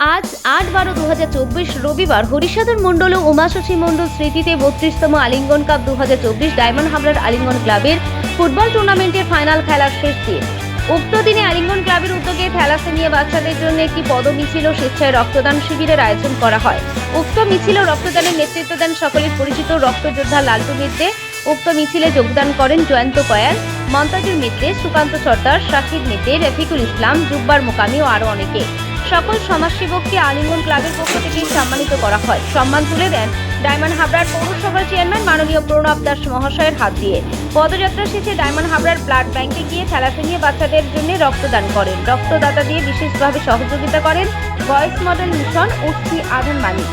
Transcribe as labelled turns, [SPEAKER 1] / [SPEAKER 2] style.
[SPEAKER 1] আজ আট বারো দু রবিবার হরিসাধন মণ্ডল ও উমাশশী মণ্ডল স্মৃতিতে বত্রিশতম আলিঙ্গন কাপ দু হাজার চব্বিশ ডায়মন্ড হাবড়ার আলিঙ্গন ক্লাবের ফুটবল টুর্নামেন্টের ফাইনাল খেলার শেষ দিন। উক্ত দিনে আলিঙ্গন ক্লাবের উদ্যোগে থ্যালাসেমিয়া বাচ্চাদের জন্য একটি পদমিছিল ও স্বেচ্ছায় রক্তদান শিবিরের আয়োজন করা হয়। উক্ত মিছিল ও রক্তদানের নেতৃত্ব দেন সকলের পরিচিত রক্তযোদ্ধা লালটু মিত্রে। উক্ত মিছিলে যোগদান করেন জয়ন্ত কয়াল মন্তাজুর মিত্রে, সুকান্ত সর্দার, শাকিব মিত্রে, রফিকুল ইসলাম, জুব্বার মোকামি ও আরও অনেকে। সকল সমাজসেবককে আলিঙ্গন ক্লাবের পক্ষ থেকে সম্মানিত করা হয়। সম্মান তুলে দেন ডায়মন্ড হাবড়ার পৌরসভার চেয়ারম্যান মাননীয় প্রণব দাস মহাশয়ের হাত দিয়ে। পদযাত্রা শেষে ডায়মন্ড হাবড়ার ব্লাড ব্যাংকে গিয়ে থ্যালাসেমিয়া বাচ্চাদের জন্য রক্তদান করেন। রক্তদাতা দিয়ে বিশেষভাবে সহযোগিতা করেন ভয়েস মডেল মিশন উঠি আধান মানিক।